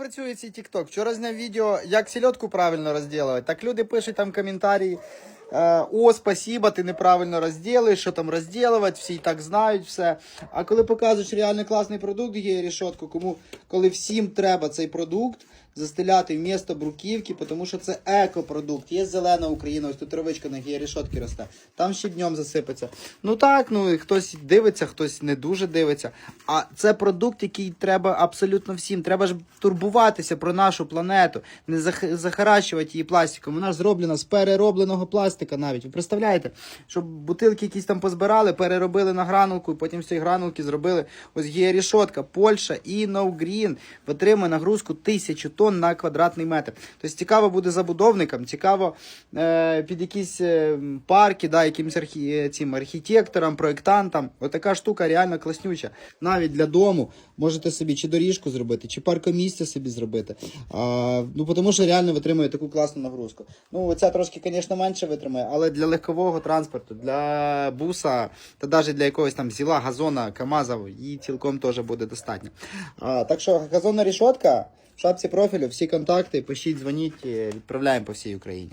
працює цей TikTok? Вчора зняв відео, як сільотку правильно розділувати. Так люди пишуть там коментарі. е, О, спасибо, ти неправильно розділиш, що там розділувати, всі і так знають все. А коли показуєш реально класний продукт, є рішотку, кому коли всім треба цей продукт застеляти вмісто бруківки, тому що це екопродукт. Є зелена Україна, ось тут травичка на гієрішотки росте. Там ще днем засипеться. Ну так, ну і хтось дивиться, хтось не дуже дивиться. А це продукт, який треба абсолютно всім. Треба ж турбуватися про нашу планету, не зах- захаращувати її пластиком. Вона ж зроблена з переробленого пластика навіть. Ви представляєте, щоб бутилки якісь там позбирали, переробили на гранулку, і потім з цієї гранулки зробили ось гієрішотка. Польща і Green витримує нагрузку тисячу тонн на квадратний метр. Тобто цікаво буде забудовникам, цікаво е, під якісь е, парки, да, якимось архі, е, цим архітекторам, проєктантам. Отака штука реально класнюча. Навіть для дому можете собі чи доріжку зробити, чи паркомісце собі зробити. А, ну, тому що реально витримує таку класну нагрузку. Ну, оця трошки, звісно, менше витримує, але для легкового транспорту, для буса та навіть для якогось там зіла, газона, КАМАЗа, її цілком теж буде достатньо. А, так що газонна рішотка в шапці профілю, всі контакти, пишіть, дзвоніть, е, відправляємо по всій Україні.